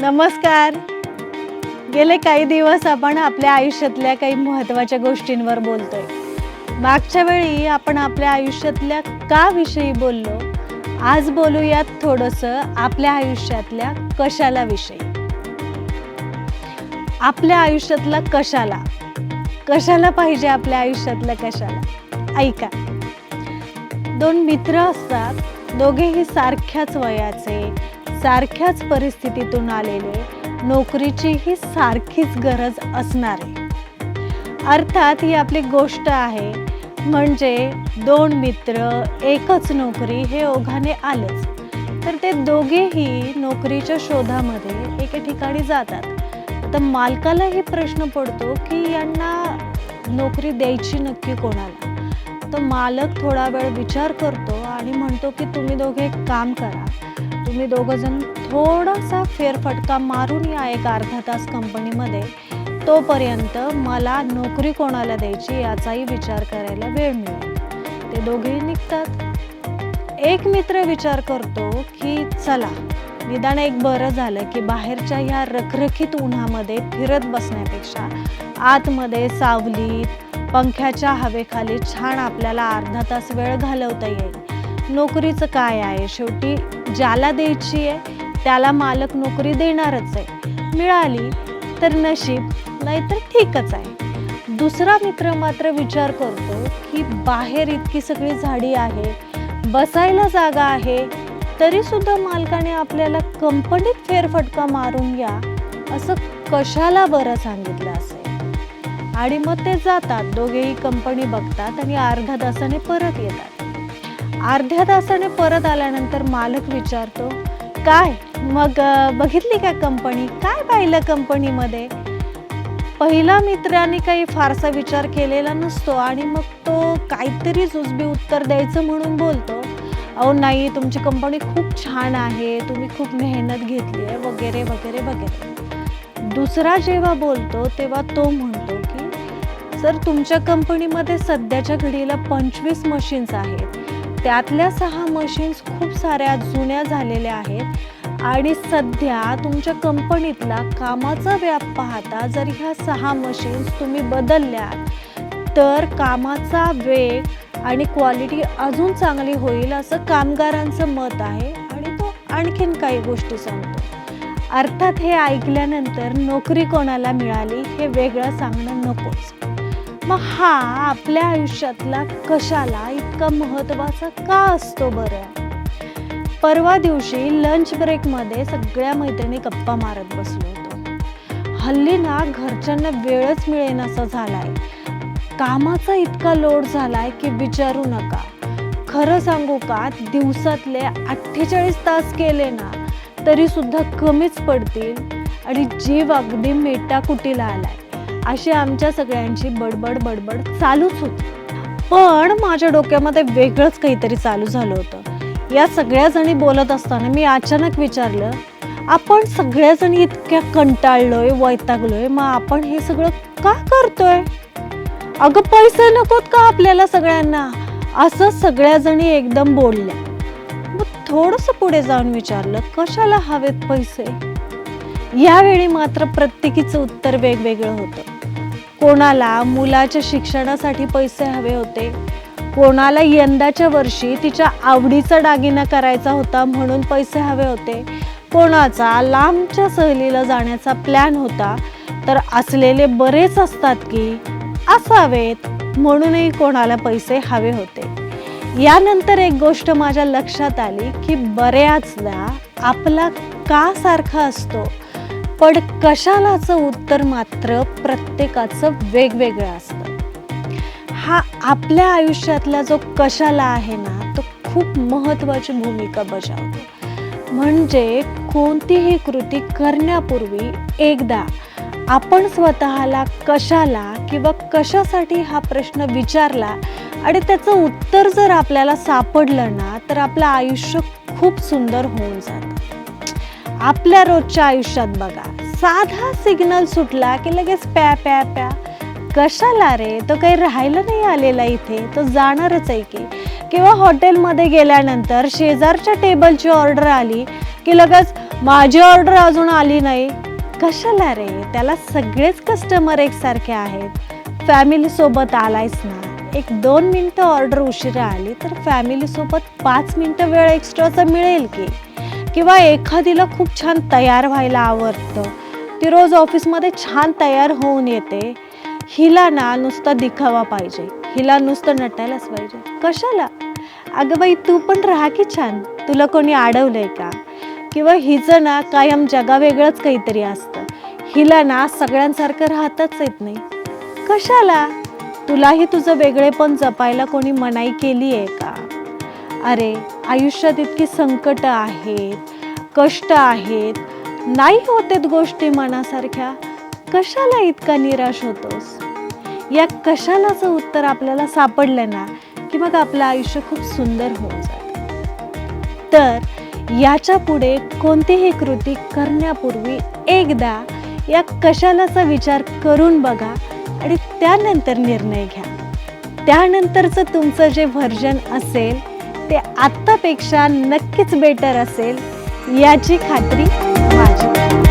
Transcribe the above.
नमस्कार. गेले काही दिवस आपण आपल्या आयुष्यातल्या काही महत्त्वाच्या गोष्टींवर बोलतोय. मागच्या वेळी आपण आपल्या आयुष्यातल्या का विषयी बोललो? आज बोलूयात थोडंसं आपल्या आयुष्यातल्या कशाला विषयी. आपल्या आयुष्यातला कशाला? कशाला पाहिजे आपल्या आयुष्यातल्या कशाला? ऐका. दोन मित्र असतात. दोघेही सारख्याच वयाचे सारख्याच परिस्थितीतून आलेले नोकरीचीही सारखीच गरज असणारे. अर्थात ही आपली गोष्ट आहे म्हणजे दोन मित्र एकच नोकरी हे ओघाने आलंच. तर ते दोघेही नोकरीच्या शोधामध्ये एके ठिकाणी जातात. तर मालकालाही प्रश्न पडतो की यांना नोकरी द्यायची नक्की कोणाला? तर मालक थोडा वेळ विचार करतो आणि म्हणतो की तुम्ही दोघे एक काम करा. तुम्ही दोघंजण थोडासा फेरफटका मारून या एक अर्धा तास कंपनीमध्ये. तोपर्यंत मला नोकरी कोणाला द्यायची याचाही विचार करायला वेळ मिळेल. ते दोघेही निघतात. एक मित्र विचार करतो की चला निदान एक बरं झालं की बाहेरच्या ह्या रखरखीत उन्हामध्ये फिरत बसण्यापेक्षा आतमध्ये सावलीत पंख्याच्या हवेखाली छान आपल्याला अर्धा तास वेळ घालवता येईल. नोकरीचं काय आहे? शेवटी ज्याला द्यायची आहे त्याला मालक नोकरी देणारच आहे. मिळाली तर नशीब नाहीतर ठीकच आहे. दुसरा मित्र मात्र विचार करतो की बाहेर इतकी सगळी झाडी आहे बसायला जागा आहे तरीसुद्धा मालकाने आपल्याला कंपनीत फेरफटका मारून घ्या असं कशाला बरं सांगितलं असेल? आणि मग ते जातात दोघेही कंपनी बघतात आणि अर्धा तासाने परत येतात. अर्ध्या तासाने परत आल्यानंतर मालक विचारतो काय? मग बघितली का कंपनी? काय पाहिलं कंपनीमध्ये? पहिला मित्राने काही फारसा विचार केलेला नसतो आणि मग तो काहीतरी जुजबी उत्तर द्यायचं म्हणून बोलतो अहो नाही तुमची कंपनी खूप छान आहे तुम्ही खूप मेहनत घेतली आहे वगैरे वगैरे वगैरे. दुसरा जेव्हा बोलतो तेव्हा तो म्हणतो की सर तुमच्या कंपनीमध्ये सध्याच्या घडीला पंचवीस मशीन्स आहेत. त्यातल्या सहा मशीन्स खूप साऱ्या जुन्या झालेल्या आहेत. आणि सध्या तुमच्या कंपनीतला कामाचा व्याप पाहता जर ह्या सहा मशीन्स तुम्ही बदलल्या तर कामाचा वेग आणि क्वालिटी अजून चांगली होईल असं कामगारांचं मत आहे. आणि तो आणखीन काही गोष्टी सांगतो. अर्थात हे ऐकल्यानंतर नोकरी कोणाला मिळाली हे वेगळं सांगणं नकोच. मग हा आपल्या आयुष्यातला कशाला इतका महत्त्वाचा का असतो बरं? परवा दिवशी लंच ब्रेकमध्ये सगळ्या मैत्रिणी गप्पा मारत बसलो होतो. हल्ली ना घरच्यांना वेळच मिळेनासा झालाय. कामाचा इतका लोड झालाय की विचारू नका. खरं सांगू का दिवसातले अठ्ठेचाळीस तास केले ना तरी सुद्धा कमीच पडतील. आणि जीव अगदी मेटाकुटीला आलाय. अशी आमच्या सगळ्यांची बडबड बडबड चालूच होती. पण माझ्या डोक्यामध्ये वेगळंच काहीतरी चालू झालं होतं. या सगळ्या जणी बोलत असताना मी अचानक विचारलं आपण सगळ्याजणी इतक्या कंटाळलोय वैतागलोय मग आपण हे सगळं का करतोय? अगं पैसे नकोत का आपल्याला सगळ्यांना? असं सगळ्याजणी एकदम बोलल्या. मग थोडस पुढे जाऊन विचारलं कशाला हवेत पैसे? यावेळी मात्र प्रत्येकीचं उत्तर वेगवेगळं होतं. कोणाला मुलाच्या शिक्षणासाठी पैसे हवे होते कोणाला यंदाच्या वर्षी तिच्या आवडीचा दागिना करायचा होता म्हणून पैसे हवे होते कोणाचा लांबच्या सहलीला जाण्याचा प्लॅन होता तर असलेले बरेच असतात की असावेत म्हणूनही कोणाला पैसे हवे होते. यानंतर एक गोष्ट माझ्या लक्षात आली की बऱ्याचदा आपला का सारखा असतो? पण कशालाचं उत्तर मात्र प्रत्येकाचं वेगवेगळं असतं. हा आपल्या आयुष्यातला जो कशाला आहे ना तो खूप महत्त्वाची भूमिका बजावतो. म्हणजे कोणतीही कृती करण्यापूर्वी एकदा आपण स्वतःला कशाला किंवा कशासाठी हा प्रश्न विचारला आणि त्याचं उत्तर जर आपल्याला सापडलं ना तर आपलं आयुष्य खूप सुंदर होऊन जातं. आपल्या रोजच्या आयुष्यात बघा. साधा सिग्नल सुटला की लगेच प्या प्या प्या. कशाला रे? तो काही राहायला नाही आलेला इथे. तो जाणारच आहे की. किंवा हॉटेलमध्ये गेल्यानंतर शेजारच्या टेबलची ऑर्डर आली की लगेच माझी ऑर्डर अजून आली नाही. कशाला रे? त्याला सगळेच कस्टमर एकसारखे आहेत. फॅमिली सोबत आलायस ना? एक दोन मिनटं ऑर्डर उशिरा आली तर फॅमिलीसोबत पाच मिनटं वेळ एक्स्ट्राचा मिळेल की. किंवा एखादीला खूप छान तयार व्हायला आवडतं. ती रोज ऑफिसमध्ये छान तयार होऊन येते. हिला ना नुसता दिखावा पाहिजे. हिला नुसतं नटायलाच पाहिजे. कशाला? अगं बाई तू पण राहा की छान. तुला कोणी अडवलंय का? किंवा हिचं ना कायम जगावेगळंच काहीतरी असतं. हिला ना सगळ्यांसारखं राहताच येत नाही. कशाला? तुलाही तुझं वेगळेपण जपायला कोणी मनाई केली आहे का? अरे आयुष्यात इतकी संकट आहेत कष्ट आहेत. नाही होतेत गोष्टी मनासारख्या. कशाला इतका निराश होतोस? या कशालाचं उत्तर आपल्याला सापडलं ना की मग आपलं आयुष्य खूप सुंदर होऊन जात तर याच्यापुढे कोणतीही कृती करण्यापूर्वी एकदा या कशालाचा विचार करून बघा आणि त्यानंतर निर्णय घ्या. त्यानंतरचं तुमचं जे व्हर्जन असेल ते आत्तापेक्षा नक्कीच बेटर असेल याची खात्री माझी.